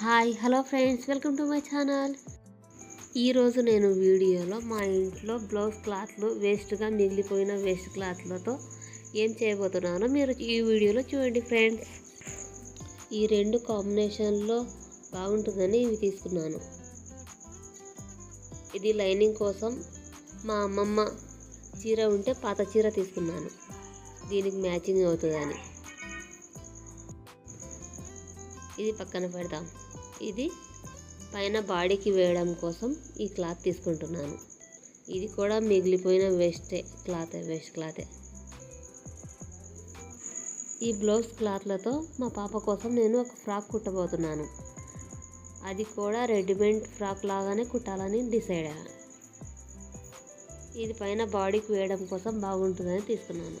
Hi hello friends welcome to my channel. ఈరోజు నేను వీడియోలో మా ఇంట్లో బ్లౌజ్ క్లాత్లు వేస్ట్గా మిగిలిపోయిన వేస్ట్ క్లాత్లతో ఏం చేయబోతున్నానో మీరు ఈ వీడియోలో చూడండి ఫ్రెండ్స్. ఈ రెండు కాంబినేషన్లో బాగుంటుందని ఇవి తీసుకున్నాను. ఇది లైనింగ్ కోసం మా అమ్మమ్మ చీర ఉంటే పాత చీర తీసుకున్నాను. దీనికి మ్యాచింగ్ అవుతుందని. ఇది పక్కన పెడదాం. ఇది పైన బాడీకి వేయడం కోసం ఈ క్లాత్ తీసుకుంటున్నాను. ఇది కూడా మిగిలిపోయిన వేస్టే క్లాత్ వేస్ట్ క్లాతే. ఈ బ్లౌజ్ క్లాత్లతో మా పాప కోసం నేను ఒక ఫ్రాక్ కుట్టబోతున్నాను. అది కూడా రెడీమేడ్ ఫ్రాక్ లాగానే కుట్టాలని డిసైడ్ అయ్యాను ఇది పైన బాడీకి వేయడం కోసం బాగుంటుందని తీసుకున్నాను.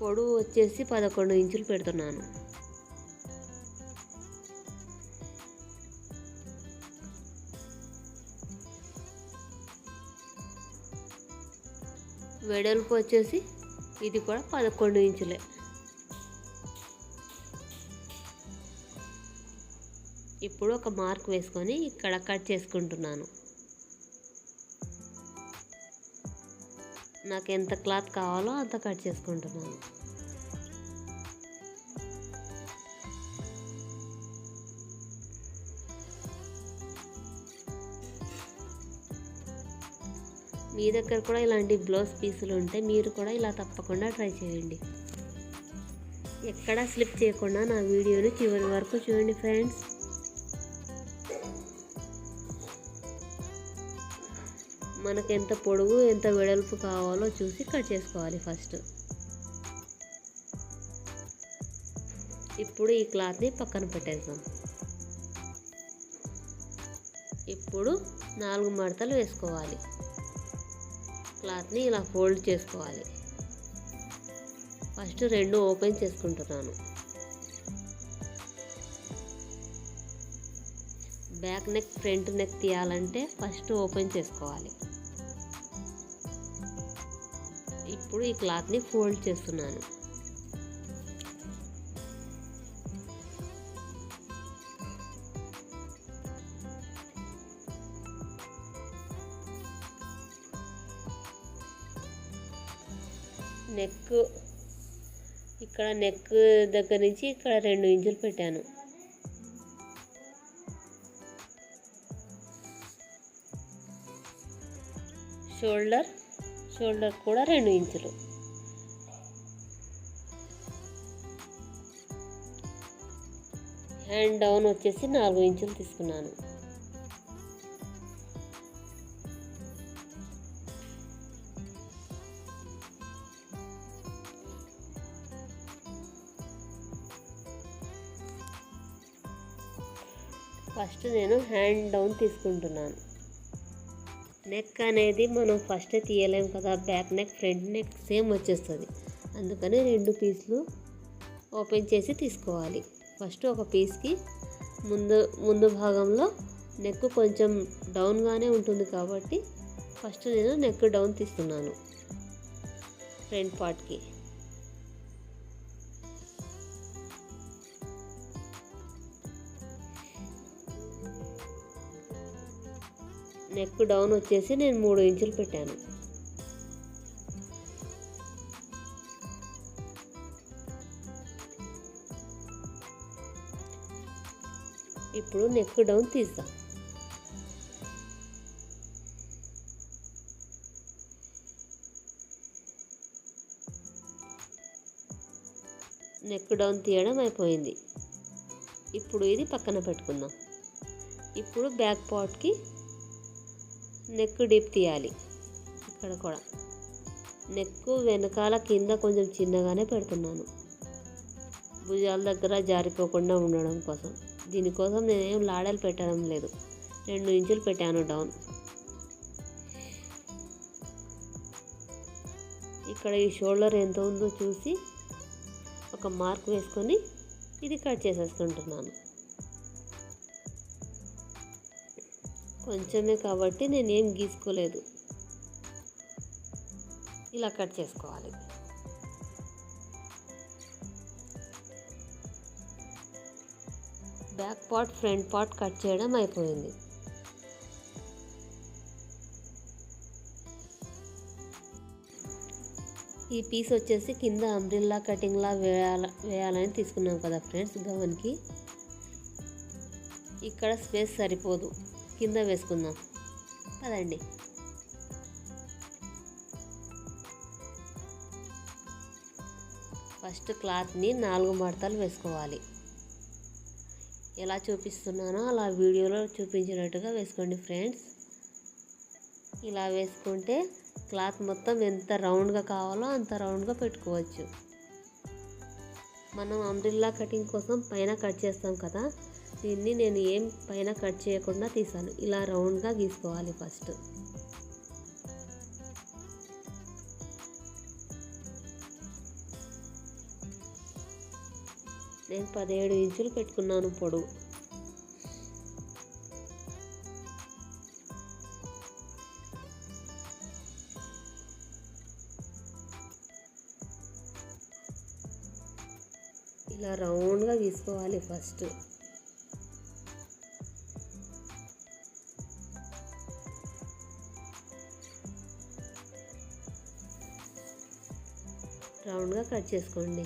పొడవు వచ్చేసి పదకొండు ఇంచులు పెడుతున్నాను. వెడల్పు వచ్చేసి ఇది కూడా పదకొండు ఇంచులే. ఇప్పుడు ఒక మార్క్ వేసుకొని ఇక్కడ కట్ చేసుకుంటున్నాను. నాకు ఎంత క్లాత్ కావాలో అంత కట్ చేసుకుంటున్నాను. మీ దగ్గర కూడా ఇలాంటి బ్లౌజ్ పీసులు ఉంటే మీరు కూడా ఇలా తప్పకుండా ట్రై చేయండి. ఎక్కడా స్లిప్ చేయకుండా నా వీడియోని చివరి వరకు చూడండి ఫ్రెండ్స్. మనకు ఎంత పొడుగు ఎంత వెడల్పు కావాలో చూసి కట్ చేసుకోవాలి ఫస్ట్. ఇప్పుడు ఈ క్లాత్ని పక్కన పెట్టేద్దాం. ఇప్పుడు నాలుగు మడతలు వేసుకోవాలి. క్లాత్ని ఇలా ఫోల్డ్ చేసుకోవాలి. ఫస్ట్ రెండు ఓపెన్ చేసుకుంటున్నాను. బ్యాక్ నెక్ ఫ్రంట్ నెక్ తీయాలంటే ఫస్ట్ ఓపెన్ చేసుకోవాలి. ఇప్పుడు ఈ క్లాత్ని ఫోల్డ్ చేస్తున్నాను. నెక్ ఇక్కడ నెక్ దగ్గర నుంచి ఇక్కడ రెండు ఇంచులు పెట్టాను. షోల్డర్ షోల్డర్ కూడా రెండు ఇంచులు. హ్యాండ్ డౌన్ వచ్చేసి నాలుగు ఇంచులు తీసుకున్నాను. ఫస్ట్ నేను హ్యాండ్ డౌన్ తీసుకుంటున్నాను. నెక్ అనేది మనం ఫస్ట్ తీయలేము కదా back neck front neck same వచ్చేస్తుంది. అందుకని రెండు పీసులు ఓపెన్ చేసి తీసుకోవాలి. ఫస్ట్ ఒక పీస్కి ముందు ముందు భాగంలో నెక్ కొంచెం డౌన్గానే ఉంటుంది కాబట్టి ఫస్ట్ నేను నెక్ డౌన్ తీస్తున్నాను. ఫ్రంట్ పార్ట్కి నెక్ డౌన్ వచ్చేసి నేను మూడు ఇంచులు పెట్టాను. ఇప్పుడు నెక్ డౌన్ తీద్దాం. నెక్ డౌన్ తీయడం అయిపోయింది. ఇప్పుడు ఇది పక్కన పెట్టుకుందాం. ఇప్పుడు బ్యాక్ పార్ట్కి నెక్ డీప్ తీయాలి. ఇక్కడ కూడా. నెక్ వెనకాల కింద కొంచెం చిన్నగానే పెడుతున్నాను. భుజాల దగ్గర జారిపోకుండా ఉండడం కోసం. దీనికోసం నేనేం లాడలు పెట్టడం లేదు. రెండు ఇంచులు పెట్టాను డౌన్. ఇక్కడ ఈ షోల్డర్ ఎంత ఉందో చూసి ఒక మార్క్ వేసుకొని ఇది కట్ చేసేసుకుంటున్నాను. కొంచెమే కాబట్టి నేనేం గీసుకోలేదు. ఇలా కట్ చేసుకోవాలి. Back part front part cut చేయడం అయిపోయింది. ఈ పీస్ వచ్చేసి కింద అంబ్రిల్లా కటింగ్లా వేయాల వేయాలని తీసుకున్నాం కదా ఫ్రెండ్స్ గవన్కి ఇక్కడ స్పేస్ సరిపోదు. కింద వేసుకుందాం. పదండి. ఫస్ట్ క్లాత్ని నాలుగు మడతలు వేసుకోవాలి. ఎలా చూపిస్తున్నానో అలా వీడియోలో చూపించినట్టుగా వేసుకోండి ఫ్రెండ్స్. ఇలా వేసుకుంటే క్లాత్ మొత్తం ఎంత రౌండ్గా కావాలో అంత రౌండ్గా పెట్టుకోవచ్చు. మనం అంబ్రిల్లా కటింగ్ కోసం పైన కట్ చేస్తాం కదా దీన్ని నేను ఏం పైన కట్ చేయకుండా తీసాను. ఇలా రౌండ్గా గీసుకోవాలి ఫస్ట్. నేను పదిహేడు ఇంచులు పెట్టుకున్నాను పొడవు. ఇలా రౌండ్గా తీసుకోవాలి ఫస్ట్. రౌండ్గా కట్ చేసుకోండి.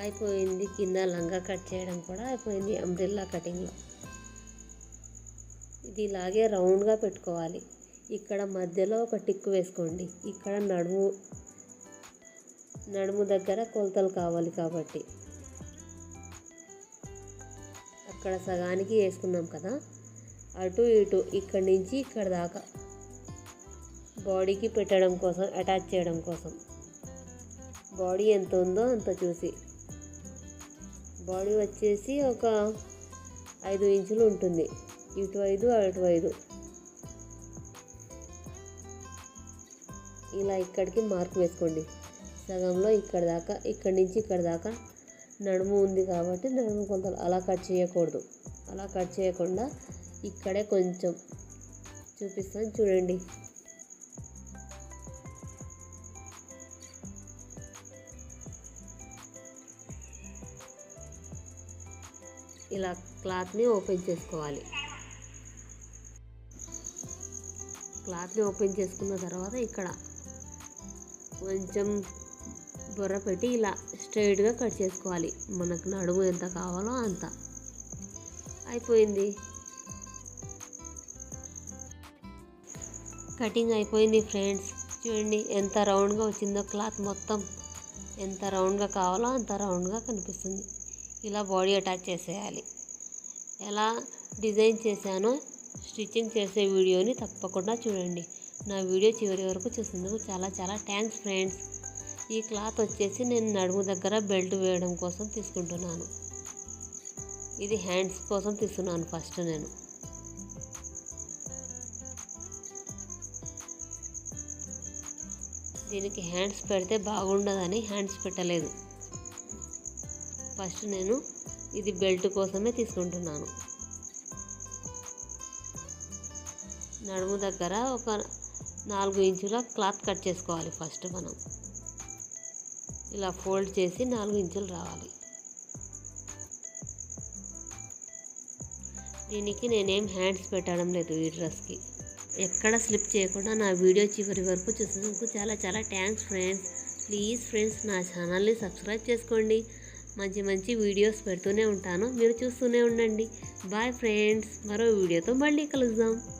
అయిపోయింది. కింద లంగా కట్ చేయడం కూడా అయిపోయింది. అంబ్రిల్లా కటింగ్లో. ఇది ఇలాగే రౌండ్గా పెట్టుకోవాలి. ఇక్కడ మధ్యలో ఒక టిక్ వేసుకోండి. ఇక్కడ నడుము నడుము దగ్గర కొలతలు కావాలి కాబట్టి. అక్కడ సగానికి వేసుకున్నాం కదా. అటు ఇటు ఇక్కడి నుంచి ఇక్కడ దాకా బాడీకి పెట్టడం కోసం అటాచ్ చేయడం కోసం. బాడీ ఎంత ఉందో అంత చూసి. బాడీ వచ్చేసి ఒక ఐదు ఇంచులు ఉంటుంది. ఇటు ఐదు అటు ఐదు. ఇలా ఇక్కడికి మార్క్ వేసుకోండి. సగంలో ఇక్కడ దాకా ఇక్కడి నుంచి ఇక్కడ దాకా నడుము ఉంది కాబట్టి నడుము కొంత అలా కట్ చేయకూడదు. అలా కట్ చేయకుండా ఇక్కడే కొంచెం చూపిస్తాను చూడండి. ఇలా క్లాత్ని ఓపెన్ చేసుకోవాలి. క్లాత్ని ఓపెన్ చేసుకున్న తర్వాత ఇక్కడ కొంచెం బొర్ర పెట్టి ఇలా స్ట్రైట్గా కట్ చేసుకోవాలి. మనకు నడుము ఎంత కావాలో అంత. అయిపోయింది. కటింగ్ అయిపోయింది ఫ్రెండ్స్. చూడండి ఎంత రౌండ్గా వచ్చిందో క్లాత్ మొత్తం. ఎంత రౌండ్గా కావాలో అంత రౌండ్గా కనిపిస్తుంది. ఇలా బాడీ అటాచ్ చేసేయాలి. ఎలా డిజైన్ చేశానో స్టిచ్చింగ్ చేసే వీడియోని తప్పకుండా చూడండి. నా వీడియో చివరి వరకు చూసినందుకు చాలా చాలా థ్యాంక్స్ ఫ్రెండ్స్. ఈ క్లాత్ వచ్చేసి నేను నడుము దగ్గర బెల్ట్ వేయడం కోసం తీసుకుంటున్నాను. ఇది హ్యాండ్స్ కోసం తీసుకున్నాను ఫస్ట్ నేను. దీనికి హ్యాండ్స్ పెడితే బాగుండదని హ్యాండ్స్ పెట్టలేదు. ఫస్ట్ నేను ఇది బెల్ట్ కోసమే తీసుకుంటున్నాను. నడుము దగ్గర ఒక నాలుగు ఇంచుల క్లాత్ కట్ చేసుకోవాలి ఫస్ట్ మనం. ఇలా ఫోల్డ్ చేసి నాలుగు ఇంచులు రావాలి. దీనికి నేనేం హ్యాండ్స్ పెట్టడం లేదు ఈ డ్రెస్కి. ఎక్కడ స్లిప్ చేయకుండా నా వీడియో చివరి వరకు చూసినందుకు చాలా చాలా థ్యాంక్స్ ఫ్రెండ్స్. ప్లీజ్ ఫ్రెండ్స్ నా ఛానల్ని సబ్స్క్రైబ్ చేసుకోండి. మంచి మంచి వీడియోస్ పెడుతూనే ఉంటాను. మీరు చూస్తూనే ఉండండి. Bye friends. మరో వీడియోతో మళ్ళీ కలుద్దాం.